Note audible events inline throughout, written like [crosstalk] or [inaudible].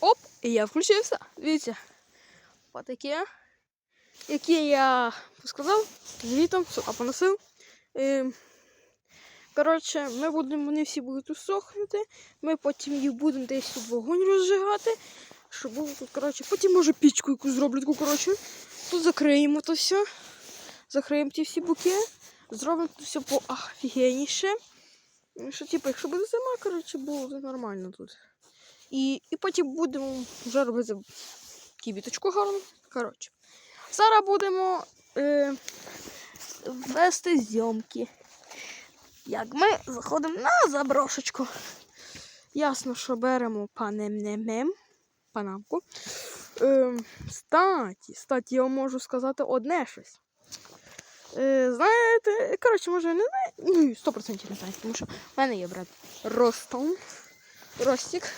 Оп, і я включився. Дивіться. Отаке. Які я сказав, звітом поносив. Коротше, ми будемо, вони всі будуть усохнути. Ми потім їх будемо десь тут вогонь розжигати. Щоб було тут, коротше, потім може пічку якусь зроблю таку, коротше. Тут закриємо то все. Закриємо ті всі буки. Зробимо тут все поофігенніше. Ну, Що, типу, якщо буде зима, коротше, буде нормально тут. І, і потім будемо вже робити кібіточку гарну. Коротше. Зараз будемо е, вести зйомки. Як ми заходимо на заброшечку. Ясно, що беремо панемнемем, панамку. Е, статі, статі, я можу сказати одне щось. Е, знаєте, коротше, може, не знаю. Ну, 100% не знаю, тому що в мене є брат Ростом. Ростік.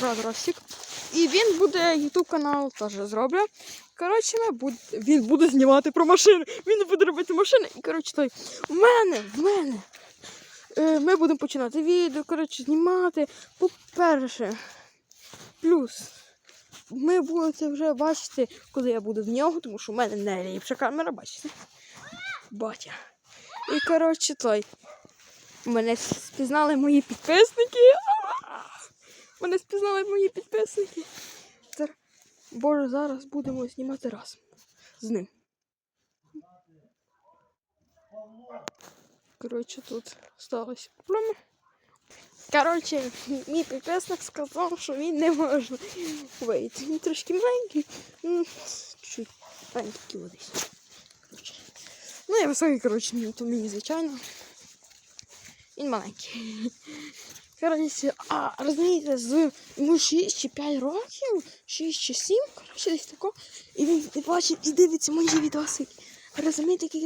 Брат Ростік. І він буде YouTube канал теж зроблю. Коротше, він буде знімати про машини. Він буде робити машини. І коротше, той в мене, в мене. Е, ми будемо починати відео, коротше, знімати. По-перше, плюс. Ми будете вже бачити, коли я буду в нього, тому що в мене найліпша камера, бачите? Батя. І коротше той. Мене спізнали мої підписники. Мене спізнали мої підписники. Боже, зараз будемо знімати разом з ним. Коротше, тут сталося проблеми. Коротше, мій підписник сказав, що він не може вийти. Він трошки маленький. ну, Чуть маленький водись. Ну, я високий, коротше, ну, то мені звичайно. Він маленький. [laughs] Коротше, а розумієте, з йому 6 чи 5 років, 6 чи 7, коротше, десь тако. І він і бачить і дивиться мої відосики. Розумієте,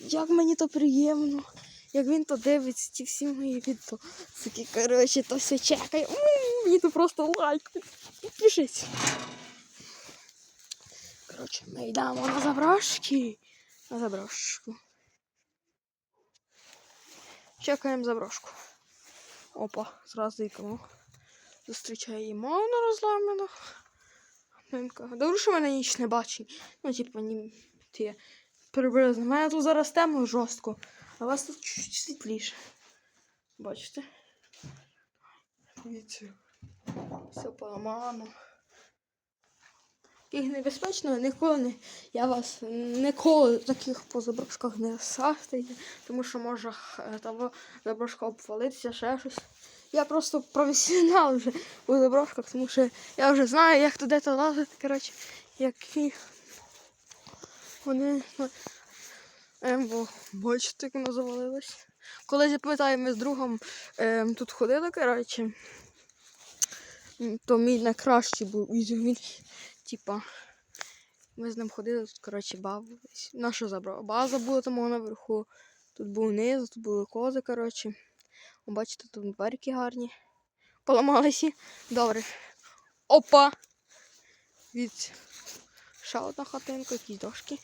як, мені то приємно. Як він то дивиться, ті всі мої відосики, коротше, то все чекає. Мені то просто лайк. Підпишись. Коротше, ми йдемо на заброшки. На заброшку. Чекаємо заброшку. Опа, зразу ікону. Зустрічає її мовно розламано. Добре, що мене ніч не бачить. Ну, типу, ні, ті приблизно. У мене тут зараз темно жорстко, а у вас тут чуть світліше. Бачите? Дивіться. Все поламано. Таких небезпечно, ніколи не. Я вас ніколи таких по заброшках не сахтайте, тому що може е, того заброшка обвалитися, ще щось. Я просто професіонал вже у заброшках, тому що я вже знаю, як туди то лазити, коротше, які вони. ну, Ем, бачите, як воно завалилось. Колись я ми з другом ем, тут ходили, коротше. То мій найкращий був. Він, типа, ми з ним ходили, тут, коротше, бавились. Наша забрала. База була там наверху. Тут був низ, тут були кози, коротше. Бачите, тут дверки гарні. Поламалися. Добре. Опа! Від ще одна хатинка, якісь дошки.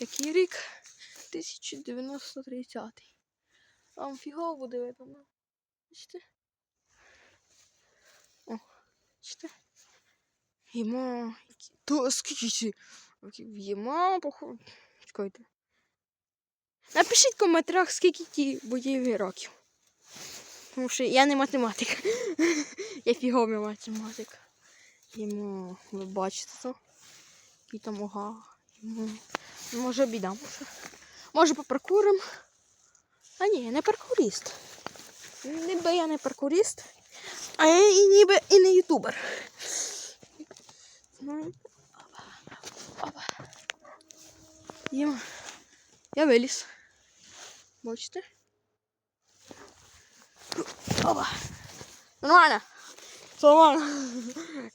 Який рік? 1930. Вам фігово буде видно. Бачите? О, бачите? Єма. То скільки? Походу. Чекайте. Напишіть в коментарях, скільки ті будівлі років. Тому що я не математик. [laughs] я фіговий математик. Йому, ви бачите то? Який там ога. Йому. Може біда, може. Може попаркурим. А ні, я не паркуріст. Ніби я не паркуріст, а я і ніби і не ютубер. Опа, опа. Є. Я виліз. Бачите? Опа. Нормально. Нормально.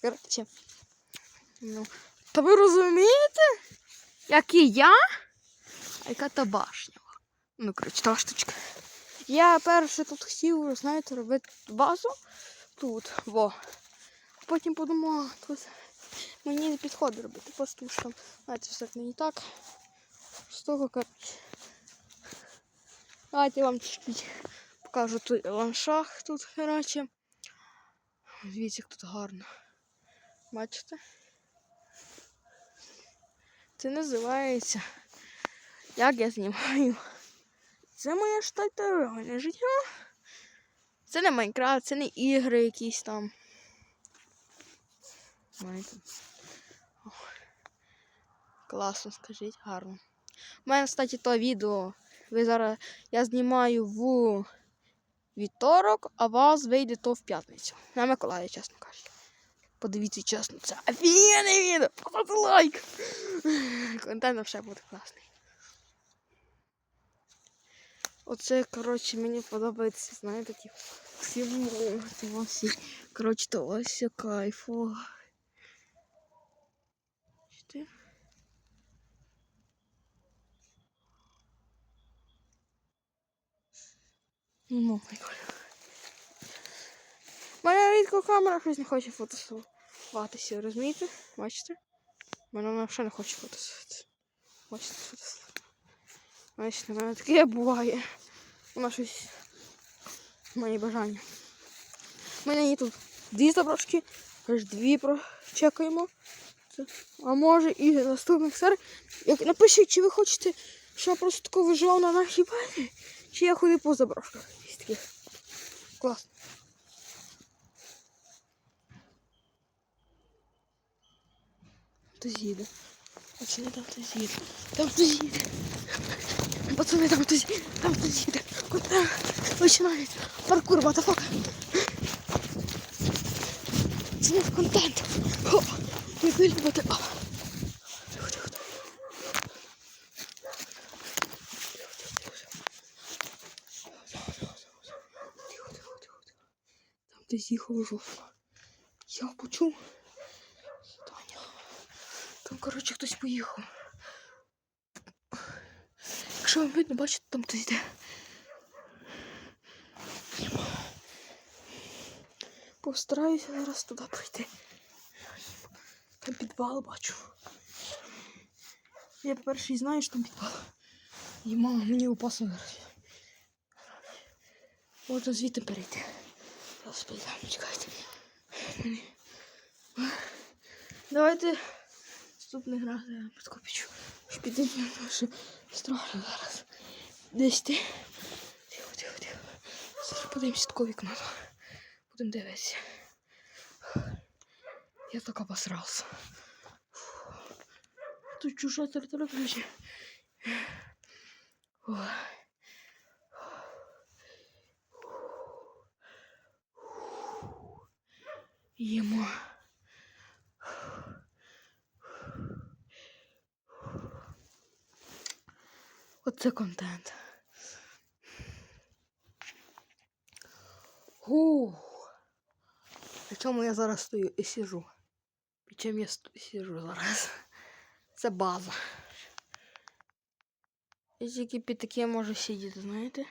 Коротше. Ну. Та ви розумієте? Як і я? А яка та башня? Ну, коротше, та штучка. Я перше тут хотів, знаєте, робити базу тут, во. Потім подумала, тут мені не підходить робити, що, знаєте, все мені так. З того, коротше. Давайте я вам чуть-чуть покажу тут ландшафт тут, коротше. Дивіться, як тут гарно. Бачите? Це називається. Як я знімаю. Це моє штате реальне життя. Це не Майнкрафт, це не ігри якісь там. Знаєте. Класно, скажіть, гарно. У мене, кстати, то відео. Ви зараз я знімаю в вівторок, а вас вийде то в п'ятницю. На Миколая, чесно кажучи. Подивіться чесно, це офігенне відео! Поставте лайк! Контент ще буде класний. Оце, коротше, мені подобається, знаєте, ті всі всі. Коротше, то ось кайф. О. Бачите? Ну, прикольно. Моя рідко камера щось не хоче фотосуватися, розумієте? Бачите? Мене вона взагалі не хоче фотосуватися. Бачите, фотосувати. Бачите, в мене таке буває. Вона щось мої бажання. У мене є тут дві заброшки, аж дві прочекаємо. А може і наступних серій. Як напишіть, чи ви хочете, що я просто тако виживав на нашій базі, чи я ходив по заброшках. якісь таких. Класно. Хтось їде. Пацани, там хтось їде. Там хтось їде. Пацани, там хтось їде. Там хтось їде. Куди? Починається. Паркур, батафак. Це не контент. О, ви вилюбите. О. Тихо, тихо, тихо. Тихо, тихо, тихо, тихо. Там десь їхав жорстко. Я почув. Таня. Там, коротше, хтось поїхав. Якщо вам видно, бачите, там хтось йде. Постараюся зараз туди прийти. Там підвал бачу. Я перший знаю, що там підвал. І мама мені опасно зараз. Можна звідти перейти. Підемо, чекайте. Давайте наступний раз я. Ж підемо, тому страшно зараз. Десь ти. Тихо, тихо, тихо. Зараз подивимося таке вікно. Будемо дивитися. Я так обосрався. Тут чужа територія, короче. Їмо. Оце контент. Ух. Причому я зараз стою і сижу. Причому я ст- сижу зараз. Це база. І тільки під таке можу сидіти, знаєте?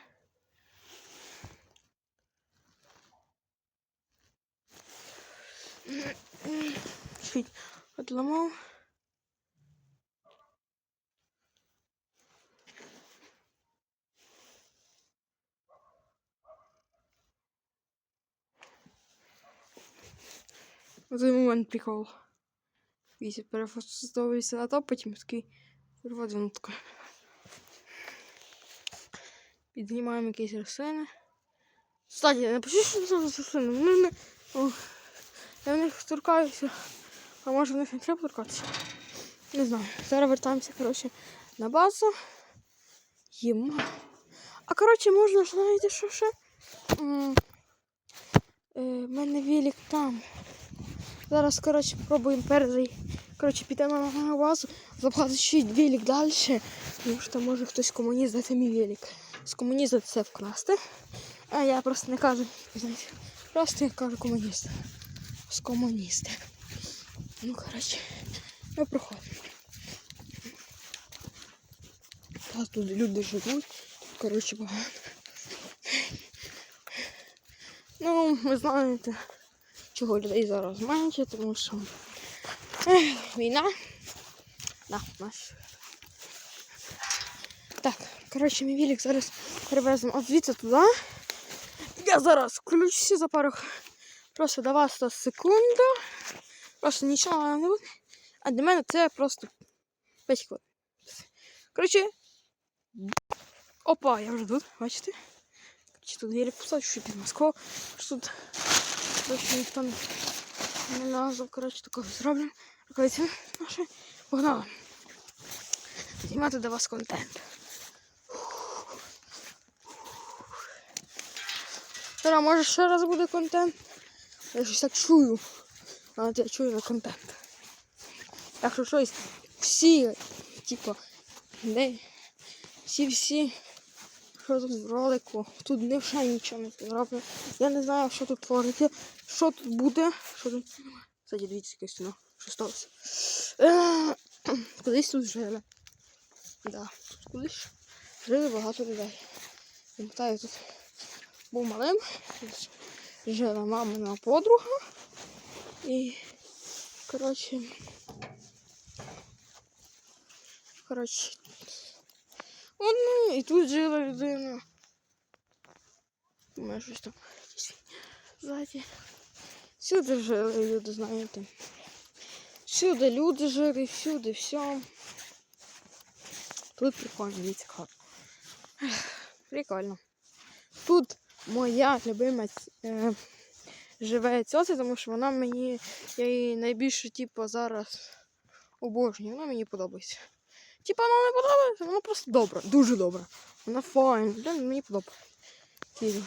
Чуть отламав. Оцей момент прикол. Вісі перефасовується на то, потім такий переводимо. Піднімаємо якісь рослини. Кстати, напишіть, що це за рослини. Вони не... Я в них торкаюся. А може в них не треба торкатися? Не знаю. Зараз вертаємося, коротше, на базу. Їмо. А коротше, можна, знаєте, що ще? М, е, мене велик там. Зараз, коротше, пробуємо перший. Коротше, підемо на базу, запхати ще велик далі. Тому що може хтось комуніст дати мій велик. З комунізм це вкласти. А я просто не кажу, знаєте, просто я кажу комуніст. З комуністи. Ну, коротше, ми проходимо. Тут люди живуть. Коротше, багато. Ну, ви знаєте, чого людей зараз менше, тому що ех, війна. Да, наш. Так, коротше, мій велик зараз перевеземо от звідси туди. Я зараз включуся за пару, Просто до вас то секунда. Просто нічого не буде. А для мене це просто 5 хвилин. Коротше. Опа, я вже тут, бачите? Короче, тут двері пусто, чуть під Москву. Що тут короче, ніхто не, лазив. Коротше, такого зроблено. Рукавиці наші. Погнали. Знімати до вас контент. Зараз, може ще раз буде контент. Я щось так чую. А я чую на контент. Так що щось всі, типу, де всі всі, що тут в ролику, тут не вже нічого не зроблено. Я не знаю, що тут твориться, що тут буде, що тут. Кстати, дивіться, яке стіно, що сталося. Е, Кудись тут жили. Да, тут кудись жили багато людей. Пам'ятаю, тут був малим, жила мамина подруга. І, коротше, коротше, ну, і тут жила людина. Думаю, щось там ззаді. Всюди жили люди, знаєте. Всюди люди жили, всюди все. Тут прикольно, дивіться. Прикольно. Тут моя любима е, живе цьоця, тому що вона мені, я її найбільше, типу, зараз обожнюю. Вона мені подобається. Типа вона не подобається, вона просто добра, дуже добра. Вона файна, блін, мені подобається. Ті,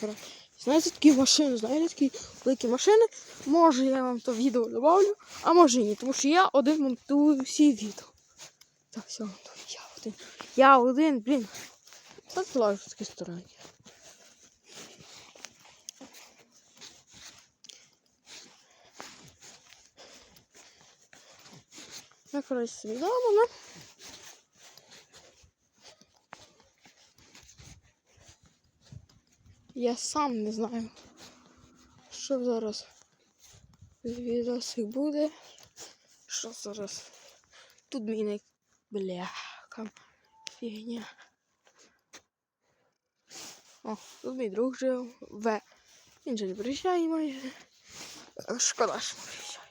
коротше. Знаєте, такі машини, знаєте, такі великі машини. Може я вам то відео добавлю, а може і ні, тому що я один монтую всі відео. Так, все. Я один. Я один, блін. В такій стороні. Собі ну. Я сам не знаю, що зараз з буде. Що зараз? Тут міни бляха. Фігня. О, тут мій друг жив. В. Він же не приїжджає майже. Шкода, що не приїжджає.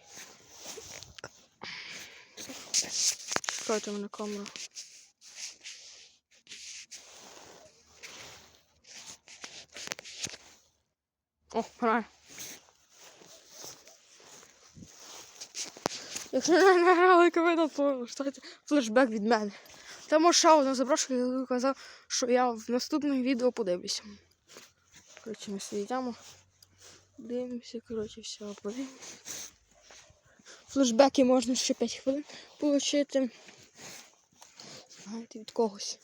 О, грає. Якщо не награли видно, то ставте флешбек від мене. Тому ще одне запрошую, я казав, що я в наступних відео подивлюся. Коротше, ми сидимо. Дивимося, коротше, все, подивимося. Флешбеки можна ще 5 хвилин отримати. Знаєте, від когось.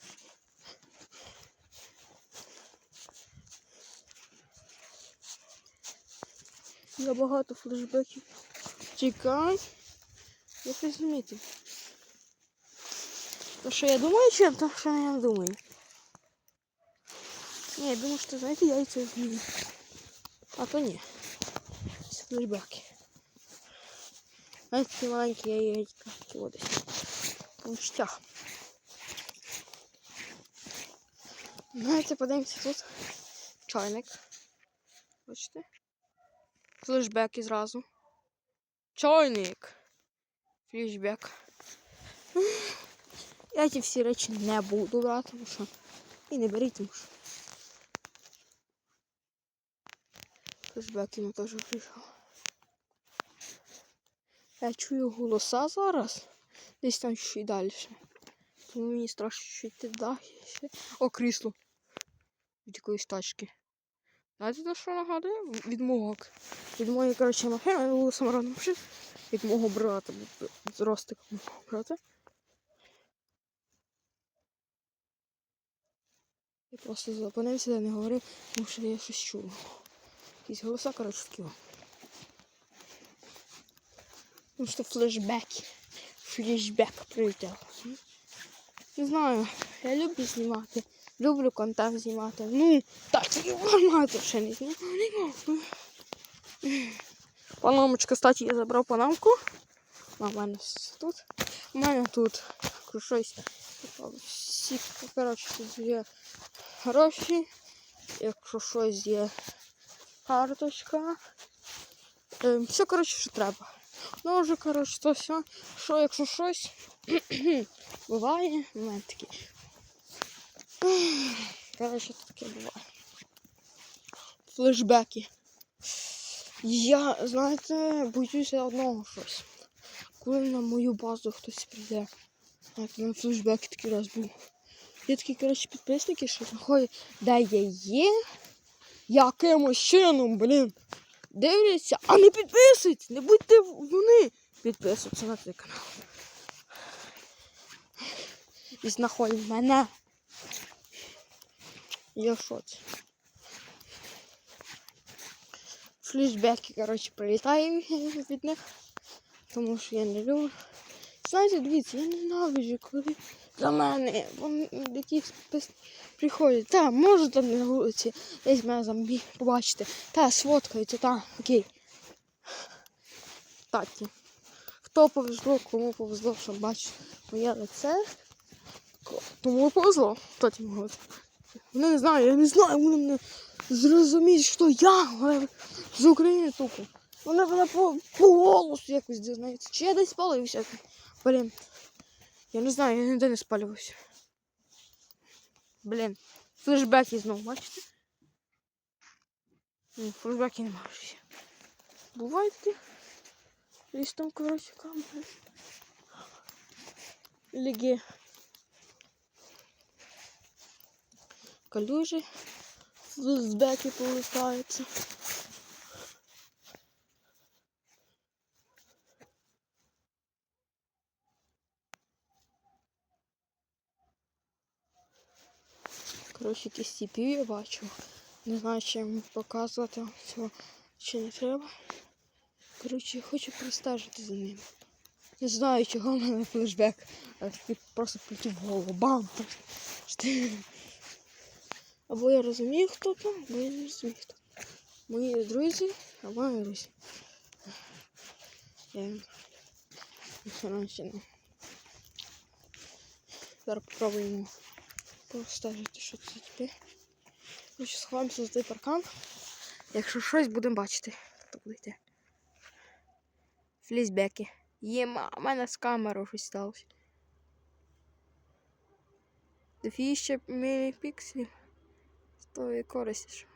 Я багато флешбеків. Чекай. Як ви зрозуміти? То, що я думаю, чи то, що я думаю? Ні, я думаю, що, знаєте, яйця зміню. А то флешбеки. Знаєте, такі маленькі яєчка. Чого десь? По мечтях. Знаєте, подивимося тут. Чайник. Бачите? Флешбеки зразу. Чайник. Флешбек. Я ці всі речі не буду брати, тому що. І не беріть, тому що. Флешбек йому теж прийшов. Я чую голоса зараз. Десь там ще й далі. Тому мені страшно що йти далі. О, крісло. Від якоїсь тачки. Знаєте, на що нагадує? Від мого. Від моєї, коротше, машини, мене була саморобна. Від мого брата, з ростика мого брата. Я просто зупинився, я не говорив, тому що я щось чув. Якісь голоса, коротше, такі. о. Тому що флешбеки. Флешбек прилетів. Не знаю, я люблю знімати. Люблю контент знімати. Ну, так, і багато ще не знімав. Панамочка, кстати, я забрав панамку. А в мене тут. У мене тут щось. Всі, коротше, тут є гроші. якщо щось є карточка. Ем, все, коротше, що треба. Ну, вже, коротше, то все. Що, якщо щось [clears throat] буває, у мене такі. [clears throat] Коротше, таке буває. Флешбеки. Я, знаєте, боюся одного щось. Коли на мою базу хтось прийде. Так, на флешбеки такий раз був. Є такі, коротше, підписники, що знаходять, де я є, якимось чином, блін, дивляться, а не підписуйтесь, не будьте вони підписуватися на цей канал. І знаходять мене. Я шоці. Флешбеки, коротше, прилітаю від них, тому що я не люблю. Знаєте, дивіться, я ненавиджу, коли до мене якісь пис- приходять. Та, може там на вулиці десь мене зомбі побачите. Та, сфоткаються, та, окей. Такі. Хто повезло, кому повезло, що бачить моє лице. Тому повезло. Хто говорить. Вони не знаю, я не знаю, вони мене зрозуміють, що я але з України тупо. Вони мене по, по голосу якось дізнаються. Чи я десь спалився. Блін. Я не знаю, я ніде не спалювався. Блін. Флешбеки знову, бачите? Ні, флешбеки немає ще. Бувайте таке. Десь там, коротше, камери. Ліги. Калюжі. Флешбеки повертаються. Коротше, якісь CPU я бачу. Не знаю, чи їм показувати цього чи не треба. Коротше, хочу простежити за ним. Не знаю, чого в мене флешбек. Просто полетів в голову. Бам! [laughs] Або я розумію, хто там, або я не розумію, хто. Мої друзі, або не друзі. Я. Зараз попробуємо простежити, що це таке. Короче, сховаємося за той паркан. Якщо щось будемо бачити, то буде йти. Флізбеки. Єма, у мене з камерою щось сталося. Двіще мегапікселів. З тої користі, що.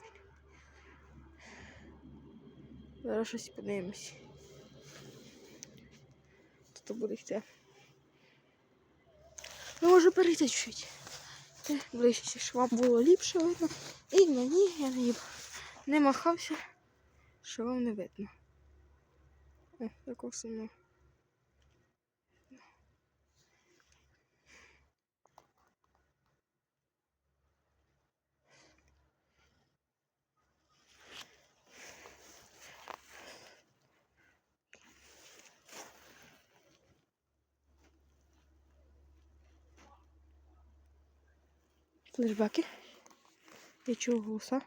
Зараз щось подивимось. Тут буде йти. Ну, може перейти чуть. Ти ближче, щоб вам було ліпше видно. І мені я не, не махався, що вам не видно. О, такого самого. Флешбеки. Я чую голоса.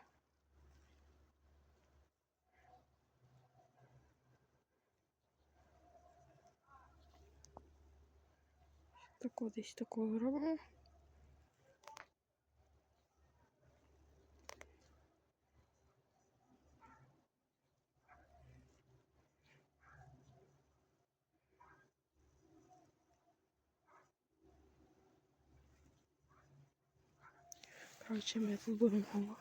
Такого десь такого робимо. Коротше, ми тут будемо.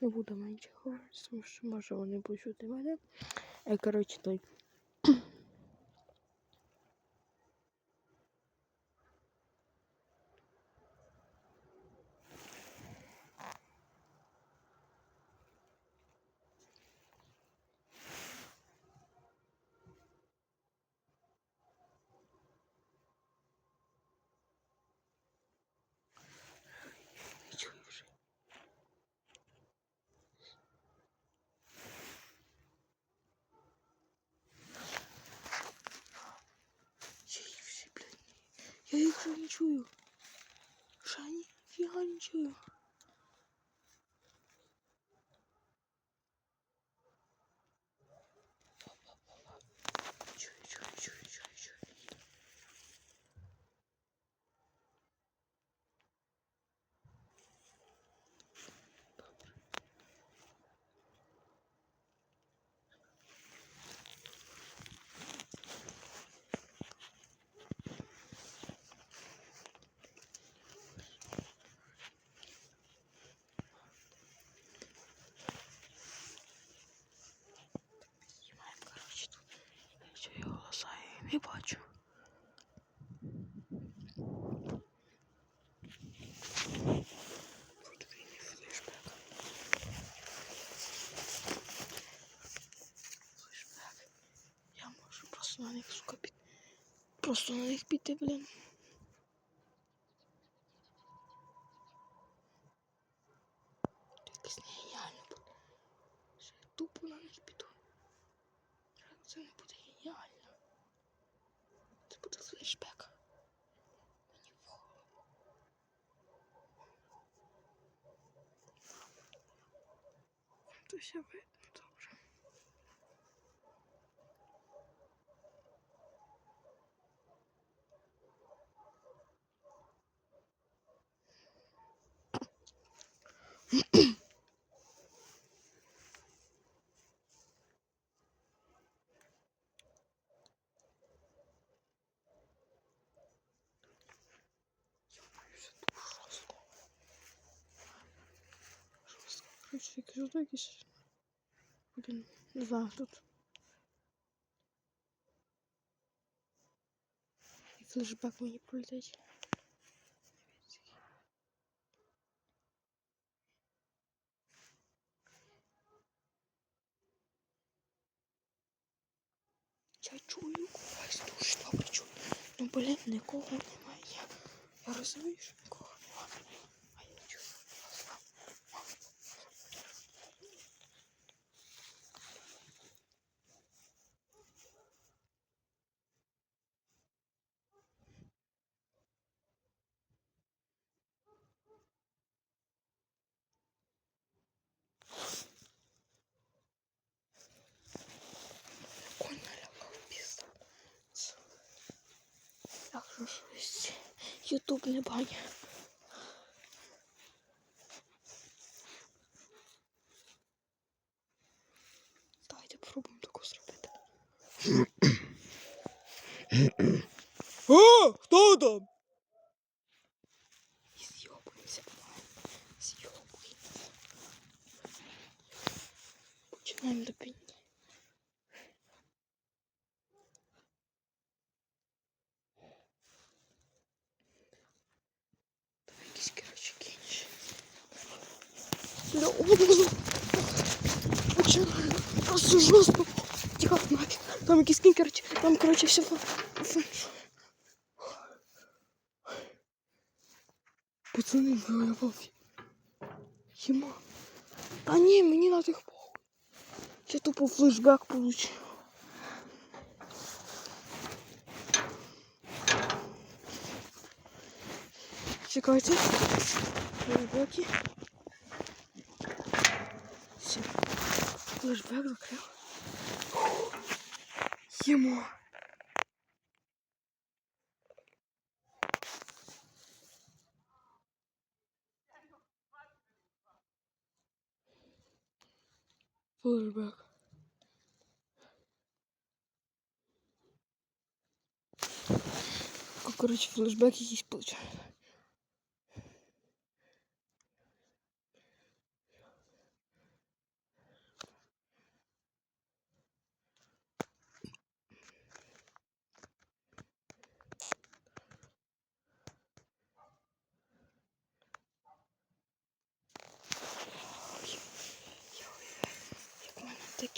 Не буду менше говорити, тому що може вони почути мене. Е, коротше, той. Їх вже не чую. Шані, фіга не чую. Чую, чую, чую, чую, чую. Добре. Я бачу. Я можу просто на них, сука, піти. Просто на них піти, блін. Якось геніально буде. Я тупо на них піду. Це не буде геніально. Це буде флешбек. Мені в голову. Це все видно добре. Це Короче, якісь. Блін, не знаю, тут. І флешбек мені пролетить. Я чую когось дуже добре чую. Ну, блін, нікого немає. Я розумію, що нікого немає. А я чую. Конь налякав піздець. Як же щось Ютуб не баня. Пацани, бля, я пофіг. Єма. Та ні, мені на тих похуй. Я тупо флешбек получив. Чекайте. Роботі. Все. Флешбек закрив. Ємо. Флешбек. Короче, флешбек якийсь получає.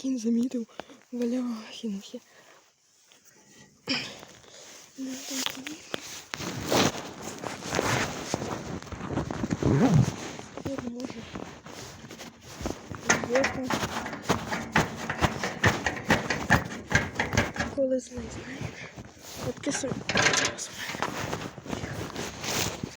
Мене замітив, ну. Ну. Я не можу. Звісно. Коли злий, знаєш. От кису.